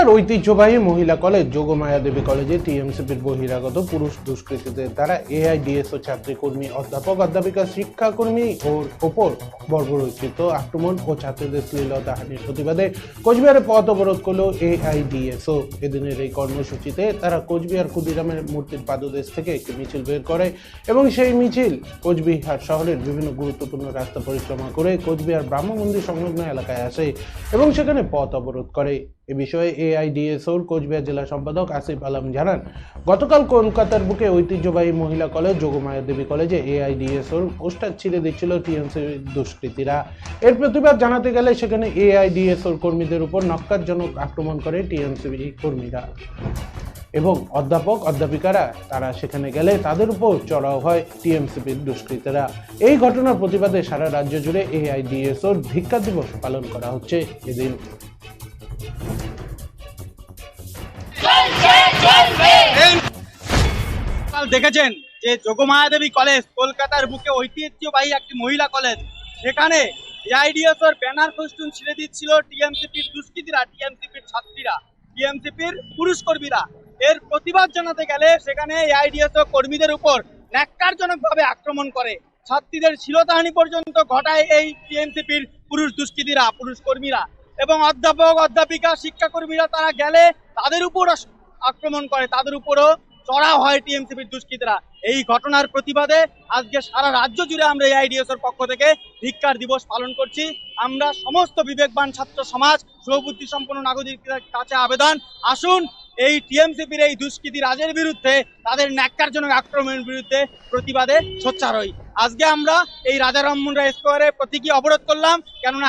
কলকাতার ঐতিহ্যবাহী মহিলা কলেজ যোগমায়া দেবী কলেজে টিএমসিপির বহিরাগত পুরুষ দুষ্কৃতীদের দ্বারা এআইডিএসও ছাত্রী কর্মী অধ্যাপক, অধ্যাপিকা, শিক্ষাকর্মী ওর ওপর বর্বরচিত আক্রমণ ও ছাত্রীদের শ্লীলতাহানির প্রতিবাদে কোচবিহারে পথ অবরোধ করল এআইডিএসও। এদিনের এই কর্মসূচিতে তারা কোচবিহার ক্ষুদিরামের মূর্তির পাদদেশ থেকে একটি মিছিল বের করে এবং সেই মিছিল কোচবিহার শহরের বিভিন্ন গুরুত্বপূর্ণ রাস্তা পরিক্রমা করে কোচবিহার ব্রাহ্ম মন্দির সংলগ্ন এলাকায় আসে এবং সেখানে পথ অবরোধ করে। এ বিষয়ে এআইডিএসওর কোচবিহার জেলা সম্পাদক আসিফ আলম জানান, গতকাল কলকাতার বুকে ঐতিহ্যবাহী মহিলা কলেজ যোগমায়া দেবী কলেজে এআইডিএসওর পোস্টার ছিঁড়ে দিচ্ছিল টিএমসি দুষ্কৃতীরা। এর প্রতিবাদ জানাতে গেলে সেখানে এআইডিএসওর কর্মীদের উপর নক্কারজনক আক্রমণ করে টিএমসি কর্মীরা। এবং অধ্যাপক, অধ্যাপিকারা, তারা সেখানে গেলে তাদের উপর চড়াও হয় টিএমসিপির দুষ্কৃতীরা। এই ঘটনার প্রতিবাদে সারা রাজ্য জুড়ে এআইডিএসওর ধিক্কার দিবস পালন করা হচ্ছে এদিন। দেখেছেন যে যোগমায়া দেবী কলেজ কলকাতার বুকে ঐতিহ্যবাহী একটি মহিলা কলেজ। সেখানে এআইডিএস এর ব্যানার ছিঁড়ে দিচ্ছিল টিএমসিপির দুষ্কৃতীরা, টিএমসিপির ছাত্রীরা, টিএমসিপির এর প্রতিবাদ জানাতে গেলে সেখানে এআইডিএস কর্মীদের উপর ন্যাক্কারজনকভাবে আক্রমণ করে। ছাত্রীদের পর্যন্ত ঘটায় এই টিএমসিপির পুরুষ দুষ্কৃতীরা পুরুষ কর্মীরা এবং অধ্যাপক, অধ্যাপিকা, শিক্ষাকর্মীরা তারা গেলে তাদের উপর আক্রমণ করে, তাদের উপরও চড়া হয় টিএমসিপির দুষ্কৃতীরা। এই ঘটনার প্রতিবাদে আজকে সারা রাজ্য জুড়ে আমরা এআইডিএস এর পক্ষ থেকে ধিক্কার দিবস পালন করছি। আমরা সমস্ত বিবেকবান ছাত্র সমাজ, সুবুদ্ধি সম্পন্ন নাগরিকদের কাছে আবেদন। আসুন, এই টিএমসিপির এই দুষ্কৃতী রাজের বিরুদ্ধে, তাদের ন্যাক্কারজনক আক্রমণের বিরুদ্ধে প্রতিবাদে সোচ্চার হই। আজকে আমরা এই রাজা রামমোহন রায় স্কোয়ারে প্রতীকী অবরোধ করলাম, কেননা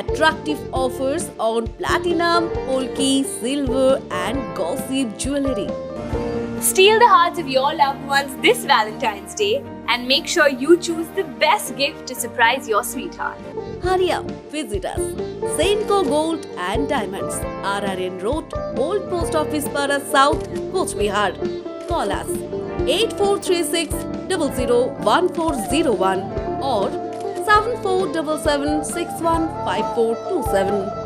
Attractive offers on platinum, polki, silver, and gossip jewelry. Steal the hearts of your loved ones this Valentine's Day and make sure you choose the best gift to surprise your sweetheart. Hurry up, visit us. Senko Gold and Diamonds, RRN Road, Old Post Office Para South, Coach Bihar. Call us 8436 001401 or Seven four double seven six one five four two seven.